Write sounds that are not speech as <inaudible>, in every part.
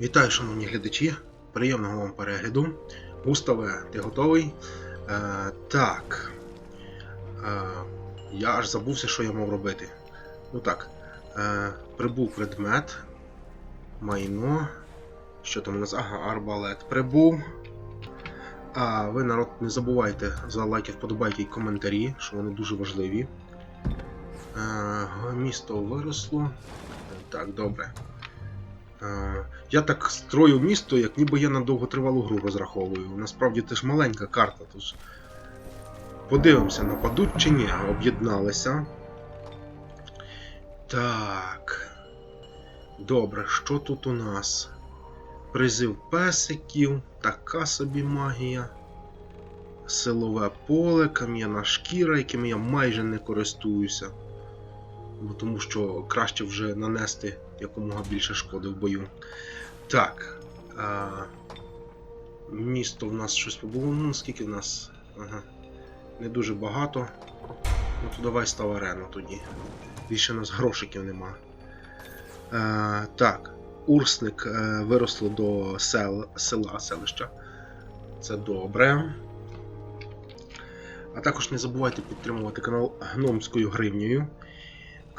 Вітаю, шановні глядачі. Приємного вам перегляду. Густаве, ти готовий? Е, так. Е, я аж забувся, що я мав робити. Ну так. Е, прибув предмет. Майно. Що там у нас? Ага, арбалет прибув. А ви, народ, не забувайте за лайки, вподобайки і коментарі, що вони дуже важливі. Е, місто виросло. Так, добре. Е, Я так строю місто, як ніби я на довготривалу гру розраховую. Насправді це ж маленька карта, тож. Подивимося, нападуть чи ні. Об'єдналися. Так. Добре, що тут у нас? Призив песиків, така собі магія. Силове поле, кам'яна шкіра, якими я майже не користуюся. Тому що краще вже нанести якомога більше шкоди в бою. Так. А, місто в нас щось побуло. Ну, скільки в нас? Ага. Не дуже багато. Ну то давай став арену тоді. Більше у нас грошиків нема. А, так. Урсник е, виросло до сел, села, селища. Це добре. А також не забувайте підтримувати канал гномською гривнею.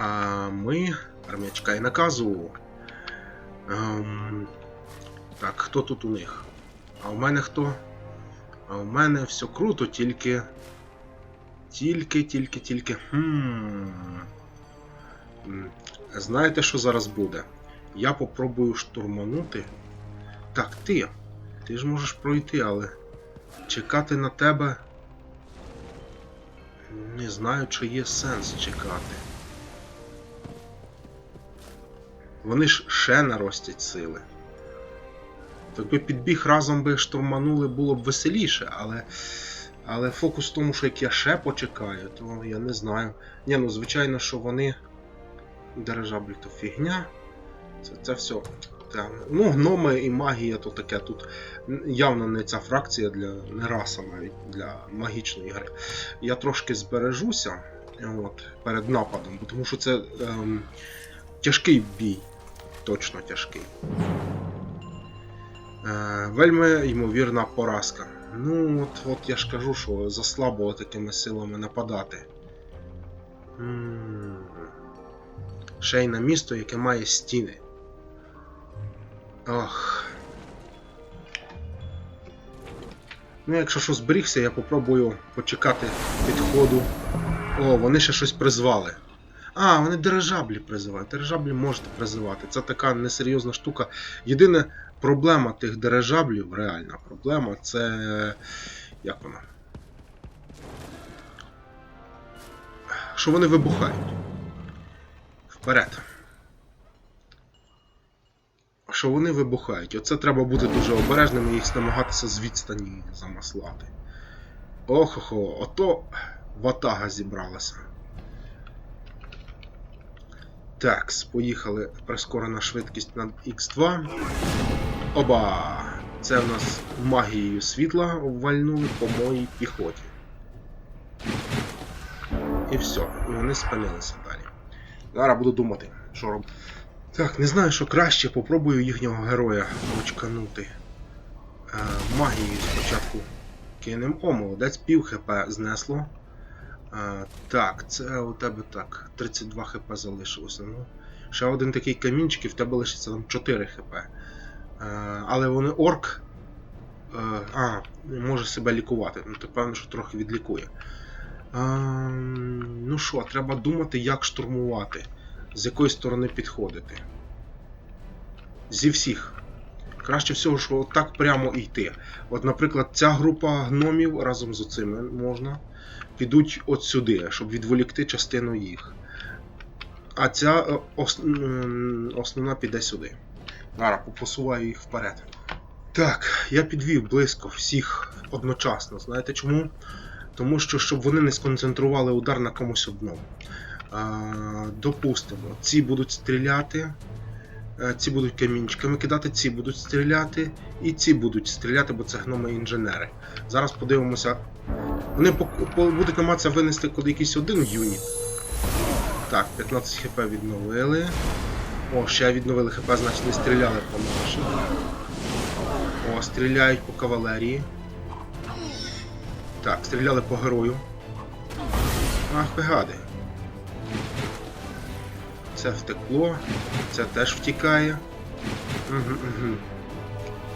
А ми. Армія чекає наказу. Ем, так, хто тут у них? А у мене хто? А у мене все круто, тільки. Тільки, тільки, тільки. Хм. Знаєте, що зараз буде? Я попробую штурманути. Так, ти. Ти ж можеш пройти, але чекати на тебе. Не знаю, чи є сенс чекати. Вони ж ще наростять сили. Якби підбіг разом би штурманули, було б веселіше, але. Але фокус в тому, що як я ще почекаю, то я не знаю. Ні, ну звичайно, що вони. Дирижабль то фігня. Це, це все. Та, ну, гноми і магія то таке тут явно не ця фракція для не раса навіть для магічної гри. Я трошки збережуся от, перед нападом, тому що це ем, тяжкий бій. Точно тяжкий. Е, вельми ймовірна поразка. Ну, от, от я ж кажу, що заслабило такими силами нападати. Ще й на місто, яке має стіни. Ох. Ну, якщо що зберігся, я попробую почекати підходу. О, вони ще щось призвали. А, вони дирижаблі призивають. Дирижаблі можете призивати. Це така несерйозна штука. Єдина проблема тих дирижаблів, реальна проблема, це. Як вона? Що вони вибухають. Вперед. Що вони вибухають. Оце треба бути дуже обережним і їх намагатися з відстані замаслати. Охо-хо, ото ватага зібралася. Так, поїхали. Прискорена швидкість на Х2. Оба! Це в нас магією світла обвальнули по моїй піхоті. І все, і вони спинилися далі. Зараз буду думати, що робити. Так, не знаю, що краще, попробую їхнього героя очканути. Е, магією спочатку кинем. О, молодець, пів хп знесло. А, так, це у тебе так. 32 хп залишилося. Ну, ще один такий камінчик і в тебе лишиться там 4 хп. А, але вони орк. А, а, може себе лікувати. Ну, то певно, що трохи відлікує. А, ну що, треба думати, як штурмувати. З якої сторони підходити. Зі всіх. Краще всього, що так прямо йти. От, наприклад, ця група гномів разом з оцими можна підуть от сюди, щоб відволікти частину їх. А ця е, основна піде сюди. Зараз посуваю їх вперед. Так, я підвів близько всіх одночасно. Знаєте чому? Тому що щоб вони не сконцентрували удар на комусь одному. Допустимо, ці будуть стріляти, е, ці будуть камінчиками кидати, ці будуть стріляти, і ці будуть стріляти, бо це гноми-інженери. Зараз подивимося. Вони по- будуть намагатися винести куди якийсь один юніт. Так, 15 хп відновили. О, ще відновили хп, значить не стріляли по нашим. О, стріляють по кавалерії. Так, стріляли по герою. Ах, ви. Це втекло, це теж втікає. Угу, угу.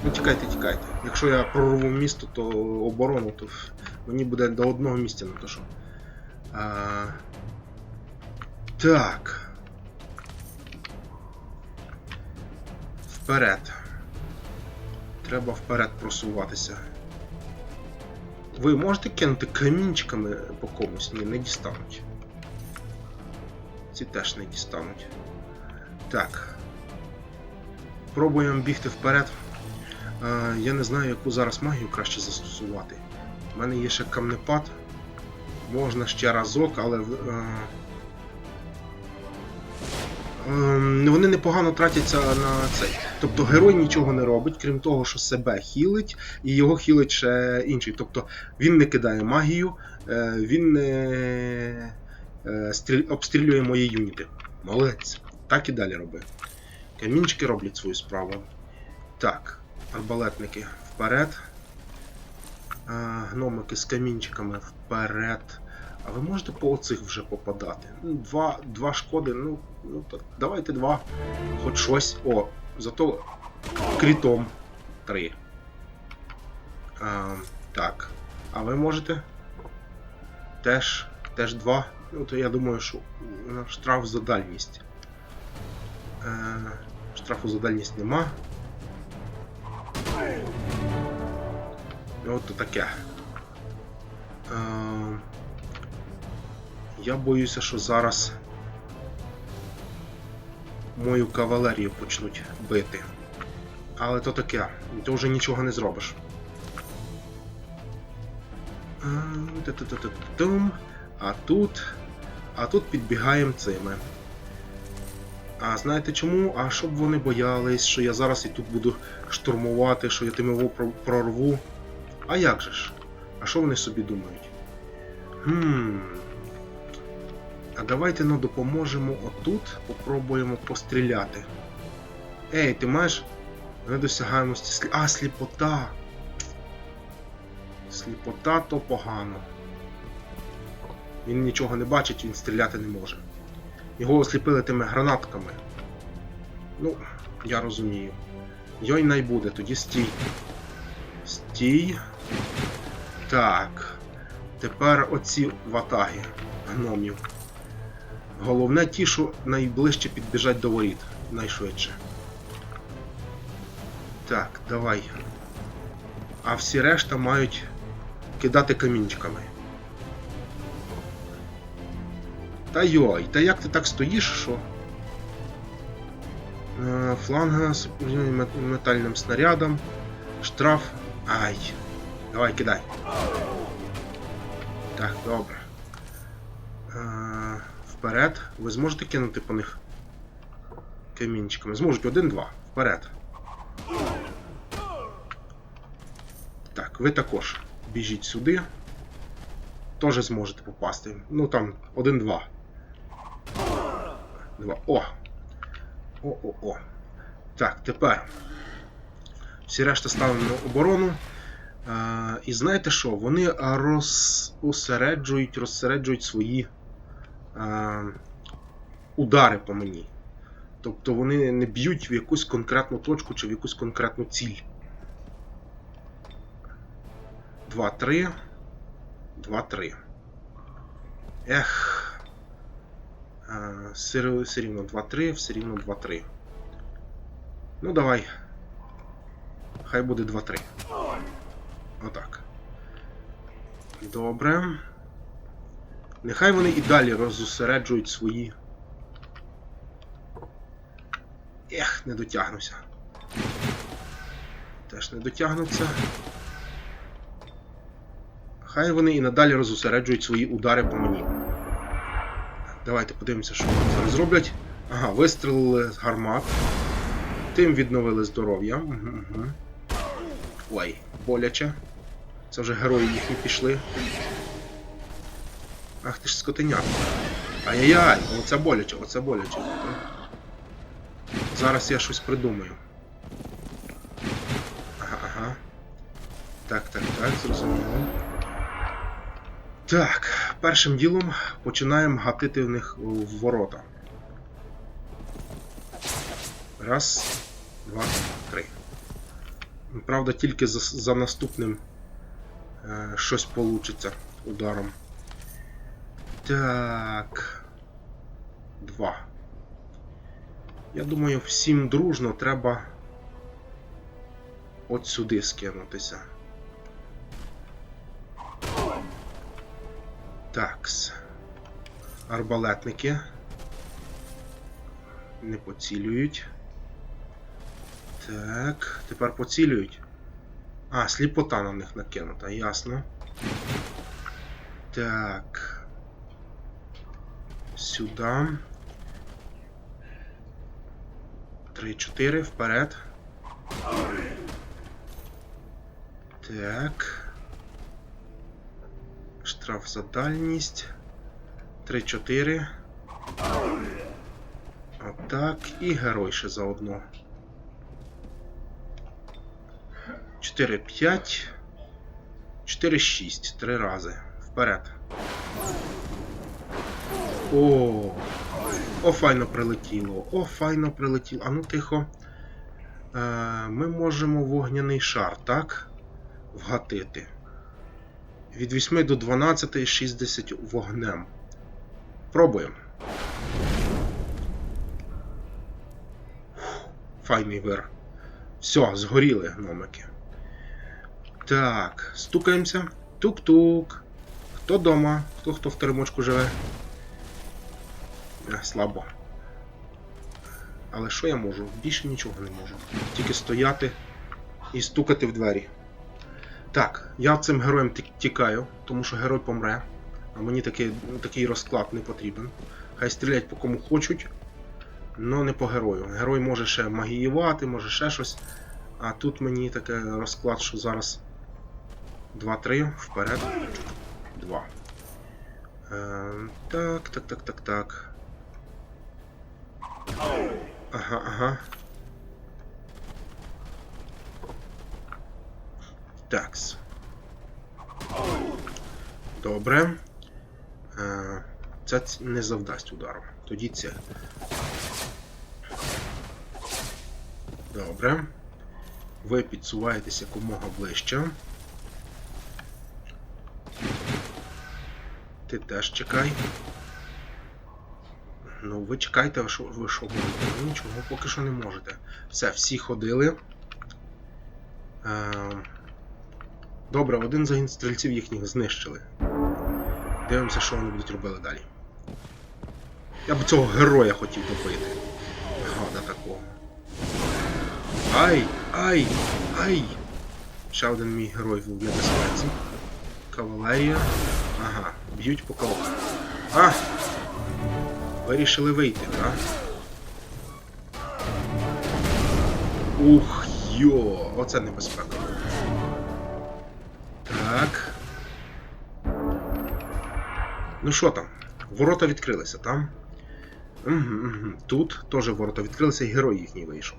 Ну тікайте, тікайте. Якщо я прорву місто, то оборону, то мені буде до одного місця не то що. А... Так. Вперед. Треба вперед просуватися. Ви можете кинути камінчиками по комусь? Ні, не дістануть. Ці теж не дістануть. Так. Пробуємо бігти вперед. Я не знаю, яку зараз магію краще застосувати. У мене є ще камнепад. Можна ще разок, але. Е, Ем, Вони непогано тратяться на цей. Тобто герой нічого не робить, крім того, що себе хілить, і його хілить ще інший. Тобто він не кидає магію, е, він не е, обстрілює мої юніти. Молодець. Так і далі роби. Камінчики роблять свою справу. Так, арбалетники вперед. Гномики з камінчиками вперед. А ви можете по оцих вже попадати? Ну, Два, два шкоди, ну, ну то давайте два. Хоч щось. О, зато крітом три. А, так. А ви можете? Теж, теж два. Ну, то я думаю, що штраф за дальність. Е, штрафу за дальність нема. От таке. Е, я боюся, що зараз мою кавалерію почнуть бити. Але то таке, ти вже нічого не зробиш. Ем. А тут. А тут підбігаємо цими. А знаєте чому? А щоб вони боялись, що я зараз і тут буду штурмувати, що я тимово прорву. А як же ж? А що вони собі думають? Хм. А давайте ну допоможемо отут, попробуємо постріляти. Ей, ти маєш недосягаємості слі... А, сліпота. Сліпота то погано. Він нічого не бачить, він стріляти не може. Його осліпили тими гранатками. Ну, я розумію. Йой най буде, тоді стій. Стій. Так. Тепер оці ватаги гномів. Головне ті, що найближче підбіжать до воріт. Найшвидше. Так, давай. А всі решта мають кидати камінчиками. Та йой, та як ти так стоїш, що? Е, Фланга з метальним снарядом. Штраф. Ай. Давай, кидай. Так, добре. Е, Вперед. Ви зможете кинути по них камінчиками. Зможуть один-два. Вперед. Так, ви також біжіть сюди. Теж зможете попасти. Ну там, один-два. Два. О! О-о-о. Так, тепер. Всі решта ставимо на оборону. І знаєте що? Вони розосереджують, розсереджують свої удари по мені. Тобто вони не б'ють в якусь конкретну точку чи в якусь конкретну ціль. 2-3. 2-3. Ех. Все рівно 2-3, все рівно 2-3. Ну давай. Хай буде 2-3. Отак. Добре. Нехай вони і далі роззосереджують свої. Ех, не дотягнуся. Теж не дотягнуться. Хай вони і надалі роззосереджують свої удари по мені. Давайте подивимося, що вони зараз зроблять. Ага, вистрілили з гармат. Тим відновили здоров'я. Угу, угу. Ой, боляче. Це вже герої їхні пішли. Ах ти ж скотиняк. Ай-яй-яй, оце боляче, оце боляче. Зараз я щось придумаю. Ага, ага. Так, так, так, зрозуміло. Так, першим ділом починаємо гатити в них в ворота. Раз, два. Правда, тільки за, за наступним е, щось получиться ударом. Так. Два. Я думаю, всім дружно треба от сюди скинутися. Такс. Арбалетники. Не поцілюють. Так, тепер поцілюють. А, сліпота на них накинута, ясно. Так. Сюди. 3-4, вперед. Так. Штраф за дальність. 3-4. Отак. І герой ще заодно. 4-5. 4-6. Три рази. Вперед. О! О, файно прилетіло. О, файно прилетіло. А ну тихо. Е, ми можемо вогняний шар, так? Вгатити. Від 8 до 12 60 вогнем. Пробуємо. Файний вир. Все, згоріли гномики. Так, стукаємося. Тук-тук. Хто дома? Хто хто в теремочку живе? Е, Слабо. Але що я можу? Більше нічого не можу. Тільки стояти і стукати в двері. Так, я цим героєм тікаю, тому що герой помре. А мені такий, такий розклад не потрібен. Хай стрілять по кому хочуть, але не по герою. Герой може ще магіювати, може ще щось. А тут мені таке розклад, що зараз 2-3, вперед. 2. Е, так, так, так, так, так. Ага, ага. Такс. Добре. Е, Це не завдасть удару. Тоді це. Добре. Ви підсуваєтесь якомога ближче. Ти теж чекай. Ну, ви чекайте, ви що, ви що? Ви нічого поки що не можете. Все, всі ходили. Е, Добре, один загін стрільців їхніх знищили. Дивимося, що вони будуть робити далі. Я б цього героя хотів добити. Гада такого. Ай! Ай! Ай! Ще один мій герой в небезпеці. Кавалерія. Ага, б'ють по кого. А! Вирішили вийти, так? Ух, йо! Оце небезпека. Так. Ну що там? Ворота відкрилися, там? Угу. Тут теж ворота відкрилися і герой їхній вийшов.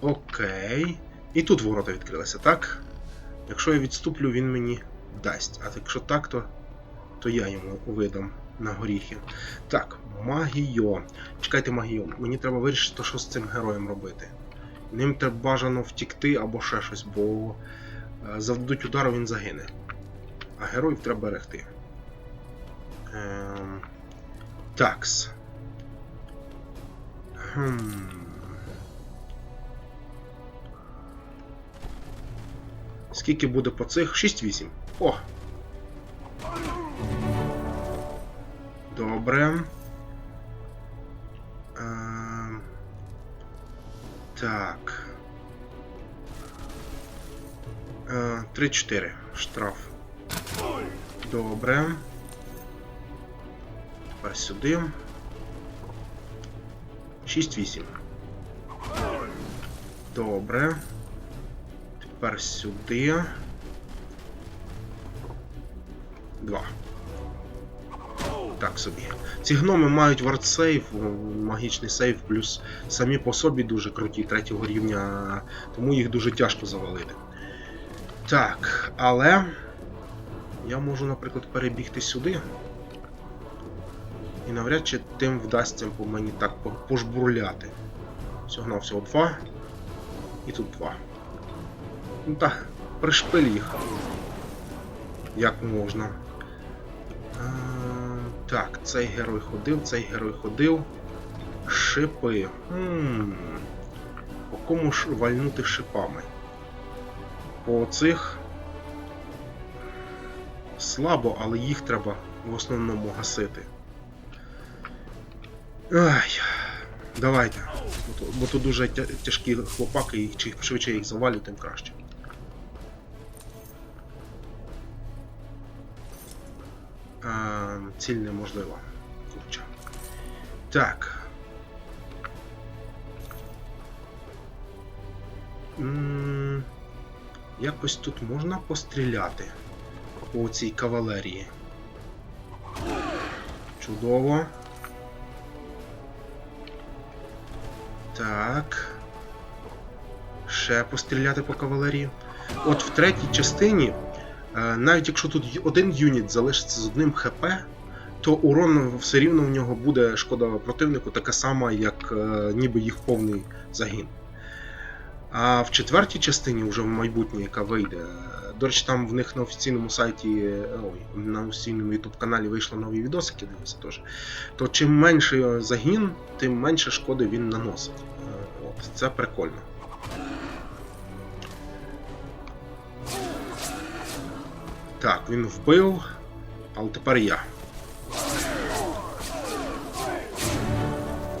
Окей. І тут ворота відкрилися, так? Якщо я відступлю, він мені дасть. А якщо так, то, то я йому видам на горіхи. Так, магіо. Чекайте магіо. Мені треба вирішити, що з цим героєм робити. Ним треба бажано втікти або ще щось, бо е, завдадуть удару, він загине. А героїв треба берегти. Ем... Такс. Хм. Скільки буде по цих? 6-8. О! Добре. Ем... Так. Е, 3-4. Штраф. Добре. Тепер сюди. 6-8. Добре. Тепер сюди. 2. Так собі. Ці гноми мають вардсейв, магічний сейв, плюс самі по собі дуже круті третього рівня, тому їх дуже тяжко завалити. Так, але я можу, наприклад, перебігти сюди. І навряд чи тим вдасться по мені так пожбурляти. Всього всього два. І тут два. Ну так, пришпиль їх. Як можна. Так, цей герой ходив, цей герой ходив. Шипи. Хм. По кому ж вальнути шипами? По цих. Слабо, але їх треба в основному гасити. Ай, давайте. Бо то, дуже тя- тяжкі хлопаки, і чим швидше їх завалю, тим краще. А, ціль неможлива. Курча. Так. М, Якось тут можна постріляти по цій кавалерії. Чудово. Так. Ще постріляти по кавалерії. От в третій частині, е, навіть якщо тут один юніт залишиться з одним ХП, то урон все рівно в нього буде шкода противнику така сама, як е, ніби їх повний загін. А в четвертій частині, вже в майбутній, яка вийде, е, до речі, там в них на офіційному сайті, е, ой, на офіційному YouTube каналі вийшли нові відосики, дивіться теж. То чим менший загін, тим менше шкоди він наносить. Е, От, це прикольно. Так, він вбив, але тепер я.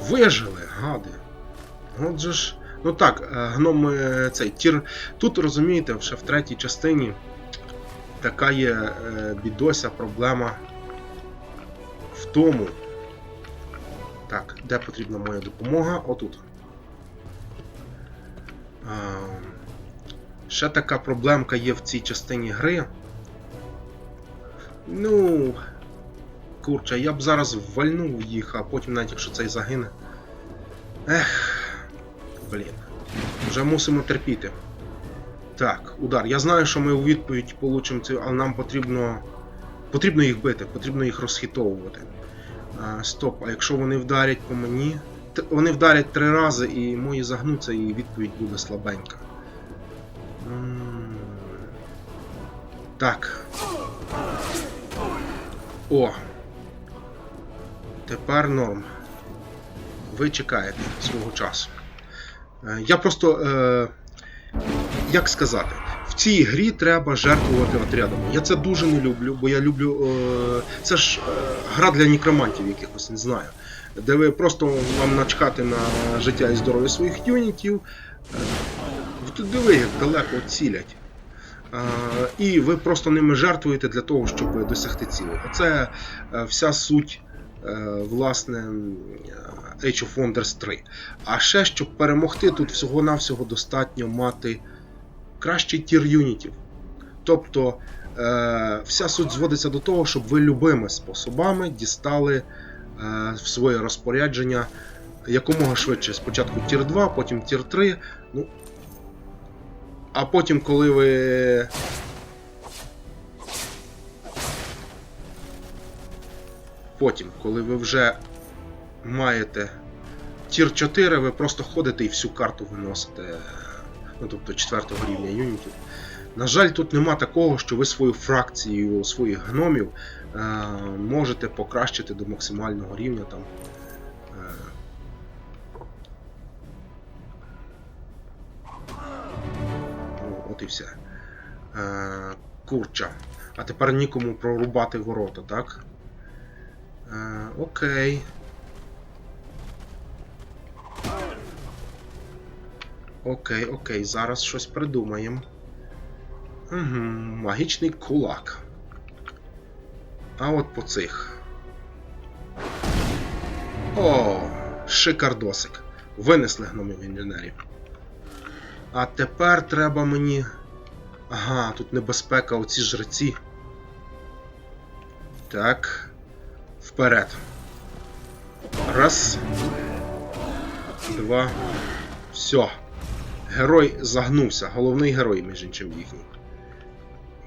Вижили, гади. От же ж. Ну так, е, гном е, цей тір. Тут розумієте, ще в третій частині така є е, бідося проблема в тому. Так, де потрібна моя допомога? Отут. Ще така проблемка є в цій частині гри. Ну. Курча, я б зараз вальнув їх, а потім навіть якщо цей загине. Ех. Блін. Вже мусимо терпіти. Так, удар. Я знаю, що ми у відповідь получимо цю, але нам потрібно. Потрібно їх бити, потрібно їх розхитовувати. А, стоп, а якщо вони вдарять по мені. Т- Вони вдарять три рази і мої загнуться, і відповідь буде слабенька. М. Так. О. Тепер норм. Ви чекаєте свого часу. Е, Я просто. Е, як сказати, в цій грі треба жертвувати отрядами. Я це дуже не люблю, бо я люблю. Е, це ж е, гра для нікромантів якихось, не знаю. Де ви просто вам начхати на життя і здоров'я своїх юнітів. Е, диви, як далеко цілять. І ви просто ними жертвуєте для того, щоб досягти цілей. Оце е, вся суть, е, власне, Age of Wonders 3. А ще, щоб перемогти, тут всього-навсього достатньо мати кращий тір юнітів. Тобто е, вся суть зводиться до того, щоб ви любими способами дістали в своє розпорядження якомога швидше. Спочатку тір 2, потім тір 3. Ну, а потім, коли ви. Потім, коли ви вже маєте тір 4, ви просто ходите і всю карту виносите. Ну, тобто 4 рівня юнітів. На жаль, тут нема такого, що ви свою фракцію своїх гномів е, можете покращити до максимального рівня там. Все. Е, курча. А тепер нікому прорубати ворота, так? Е, окей. Окей, окей, зараз щось придумаємо. Угу, магічний кулак. А от по цих. О, шикардосик. Винесли гномів інженерів. А тепер треба мені. Ага, тут небезпека, оці жреці. Так. Вперед. Раз. Два. Все. Герой загнувся. Головний герой, між іншим їхній.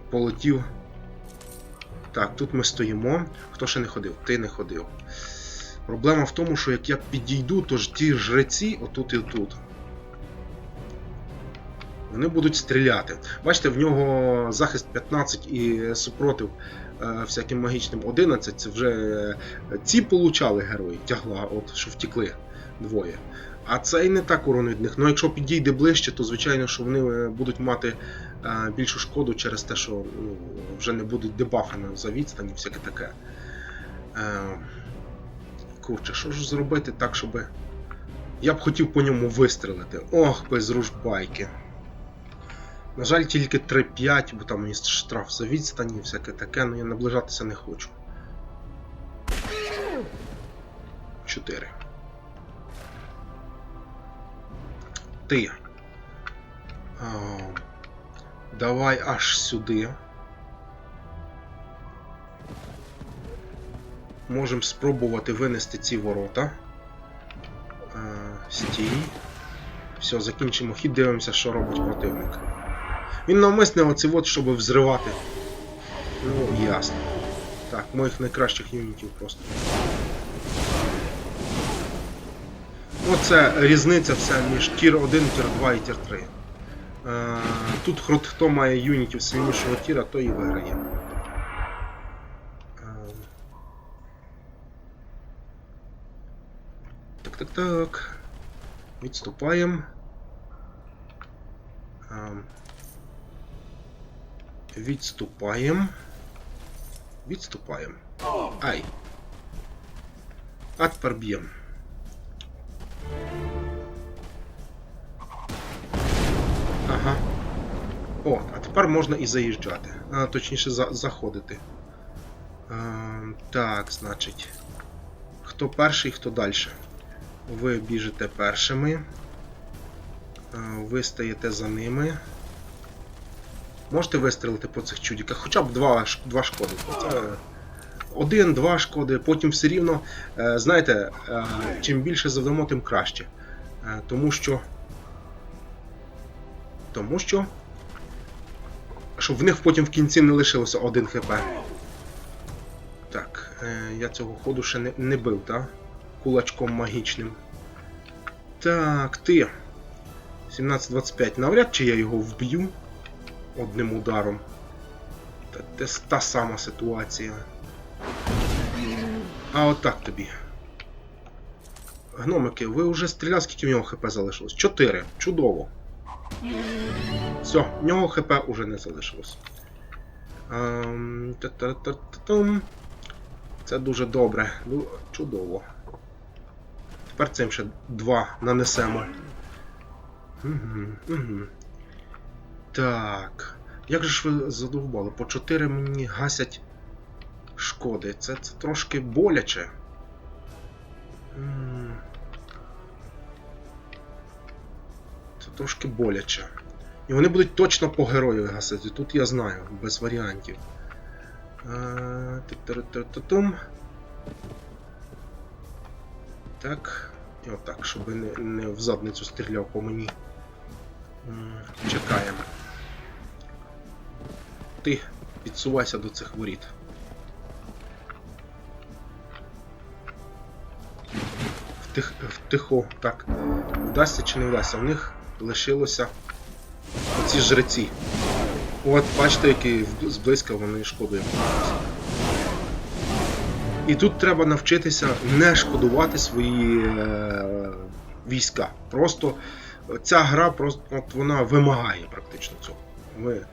Полетів. Так, тут ми стоїмо. Хто ще не ходив? Ти не ходив. Проблема в тому, що як я підійду, то ж ті жреці отут і тут. Вони будуть стріляти. Бачите, в нього захист 15 і супротив е, всяким магічним 11. Це вже е, ці получали герої, тягла, от що втікли двоє. А цей не так урон від них. Ну якщо підійде ближче, то звичайно, що вони е, будуть мати більшу шкоду через те, що ну, вже не будуть дебафами за відстані, всяке таке. Курче, що ж зробити так, щоб. Я б хотів по ньому вистрелити. Ох, без ружбайки. На жаль, тільки 3-5, бо там є штраф за відстані, всяке таке, але я наближатися не хочу. 4. Ти. А, давай аж сюди. Можемо спробувати винести ці ворота. А, стій. Все, закінчимо хід, дивимося, що робить противник. Він навмисне оці от, щоб взривати. Ну, ясно. Так, моїх найкращих юнітів просто. Оце різниця вся між тір 1, тір 2 і тір 3. Е, тут хто- має юнітів сильнішого тіра, то і виграє. Е, Так, так, так. Відступаємо. Ем, Відступаємо. Відступаємо. Ай. А тепер б'ємо. Ага. О, а тепер можна і заїжджати. А, точніше, за заходити. Ем, так, значить. Хто перший, хто далі. Ви біжите першими. Ви стаєте за ними. Можете вистрілити по цих чудіках, хоча б два, два шкоди. Це один, два шкоди, потім все рівно. е, Знаєте, е, чим більше завдамо, тим краще. Е, Тому що. Тому що. Щоб в них потім в кінці не лишилося один хп. Так, я цього ходу ще не, не бив, так? Кулачком магічним. Так, ти. 17-25. Навряд чи я його вб'ю одним ударом. Та, с- та сама ситуація. А отак тобі. Гномики, ви вже стріляли, скільки в нього хп залишилось? 4. Чудово. Все, в нього хп уже не залишилось. Ем. Це дуже добре. Чудово. Тепер цим ще два нанесемо. Так. Як же ж ви задовбали? По 4 мені гасять шкоди. Це, це трошки боляче. Це трошки боляче. І вони будуть точно по герою гасити. Тут я знаю, без варіантів. Е. Так. І отак, щоб не, не в задницю стріляв по мені. Чекаємо. Ти підсувайся до цих воріт. Втих, втихо, так. Вдасться чи не вдасться? У них лишилося ці жреці. От, бачите, які зблизька вони шкодою. І тут треба навчитися не шкодувати свої е, війська. Просто ця гра просто от вона вимагає практично цього. Ви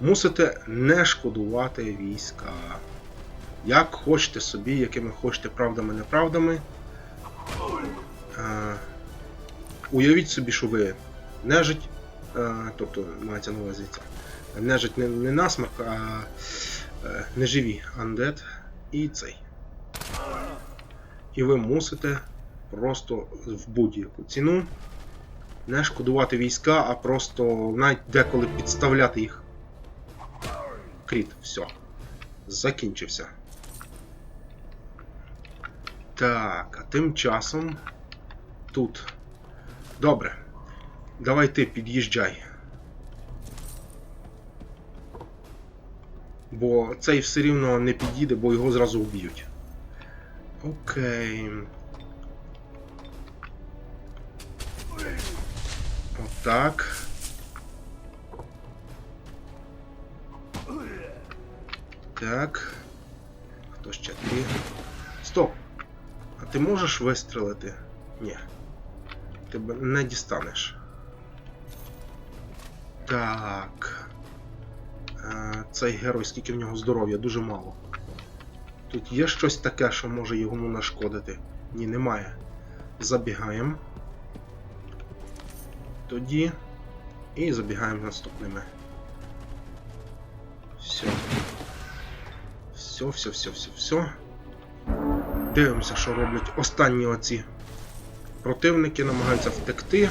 мусите не шкодувати війська. Як хочете собі, якими хочете правдами-неправдами. Е, уявіть собі, що ви нежить, е, тобто мається на увазі це. Нежить не, не насмерк, а е, неживі андет і цей. І ви мусите просто в будь-яку ціну не шкодувати війська, а просто навіть деколи підставляти їх. Кріт, все. Закінчився. Так, а тим часом тут. Добре. Давай ти під'їжджай. Бо цей все рівно не підійде, бо його зразу вб'ють. Окей. Отак. Так. Хто ще ти? Стоп! А ти можеш вистрелити? Ні. Тебе не дістанеш. Так. Е, Цей герой, скільки в нього здоров'я, дуже мало. Тут є щось таке, що може йому нашкодити? Ні, немає. Забігаємо. Тоді. І забігаємо наступними. Все, все, все, все, все. Дивимося, що роблять останні оці противники, намагаються втекти,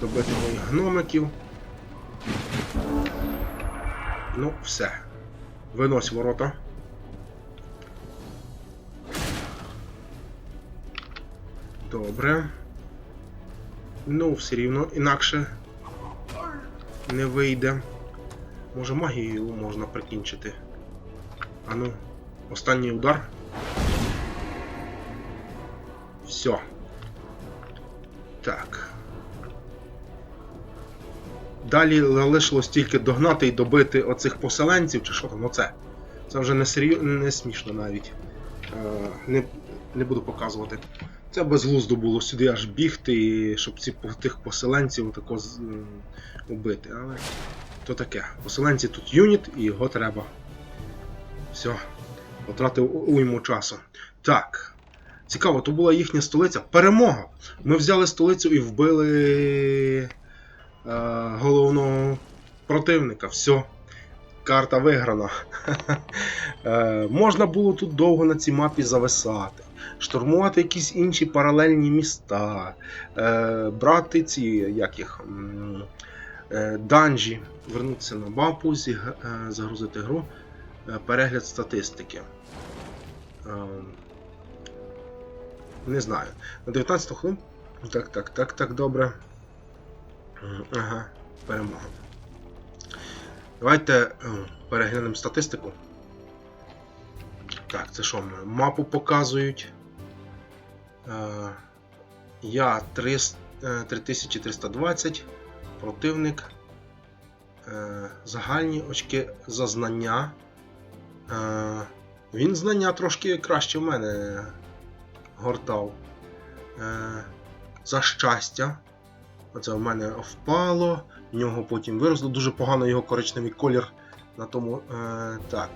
добити моїх гномиків. Ну, все. Винось ворота. Добре. Ну, все рівно, інакше не вийде. Може магією можна прикінчити. А ну, останній удар. Все. Так. Далі залишилось тільки догнати і добити оцих поселенців, чи що там, оце. Це вже не, серйоз... не смішно навіть. Е, не, не буду показувати. Це безглуздо було сюди аж бігти, щоб ці тих поселенців тако з- убити. Але то таке. Поселенці тут юніт і його треба. Все. Потратив уйму часу. Так. Цікаво, то була їхня столиця. Перемога! Ми взяли столицю і вбили е, головного противника. Все. Карта виграна. <laughs> Е, можна було тут довго на цій мапі зависати, штурмувати якісь інші паралельні міста, е, брати ці, як їх, данжі, вернутися на мапу, загрузити гру, перегляд статистики. Е, не знаю. На 19 хвилин. Так, так, так, так, добре. Ага, перемога. Давайте е, переглянемо статистику. Так, це що? ми? Мапу показують. Е, я 300, е, 3320, противник. Е, загальні очки за знання. Е, він знання трошки краще в мене гортав. Е, за щастя. Оце в мене впало, в нього потім виросло. Дуже погано його коричневий колір на тому. Е, так.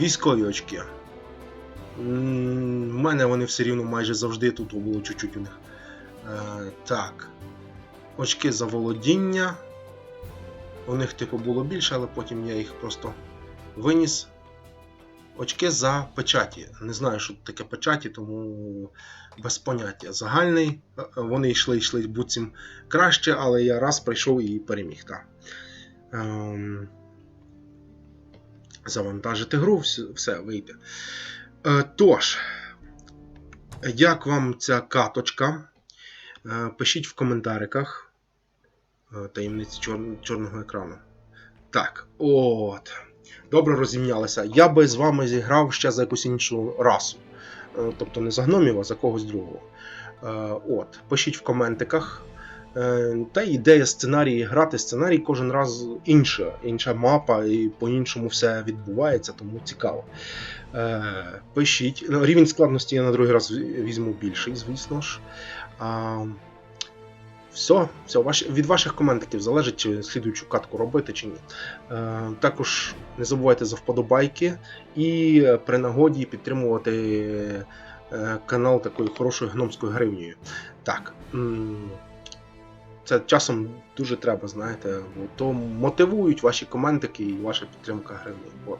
Військові очки. В мене вони все рівно майже завжди тут було чуть-чуть у них. Е, так. Очки за володіння. У них, типу, було більше, але потім я їх просто виніс. Очки за печаті. Не знаю, що таке печаті, тому без поняття. Загальний. Е, Вони йшли, йшли буцім краще, але я раз прийшов і переміг. Так. Ем... Завантажити гру, все, все вийде. Е, тож, як вам ця каточка? Е, пишіть в коментариках е, таємниці чор... чорного екрану. Так, от. Добре розімнялися. Я би з вами зіграв ще за якусь іншу расу. Е, тобто не за гномів, а за когось другого. Е, от, пишіть в коментиках. Е, Та ідея сценарії грати сценарій кожен раз інша, інша мапа, і по-іншому все відбувається, тому цікаво. Пишіть. Ну, Рівень складності я на другий раз візьму більший, звісно ж. Все, все від ваших коментиків залежить, чи слідуючу катку робити, чи ні. Е, також не забувайте за вподобайки і е, при нагоді підтримувати е, канал такою хорошою гномською гривнею. Так. Це часом дуже треба, знаєте, то мотивують ваші коментики і ваша підтримка гривні. От.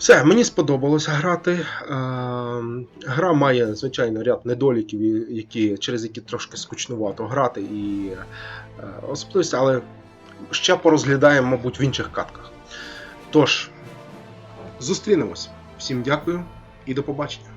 Все, мені сподобалося грати. Е, Гра має, звичайно, ряд недоліків, які, через які трошки скучнувато грати і е, особливості, але ще порозглядаємо, мабуть, в інших катках. Тож, зустрінемось. Всім дякую і до побачення.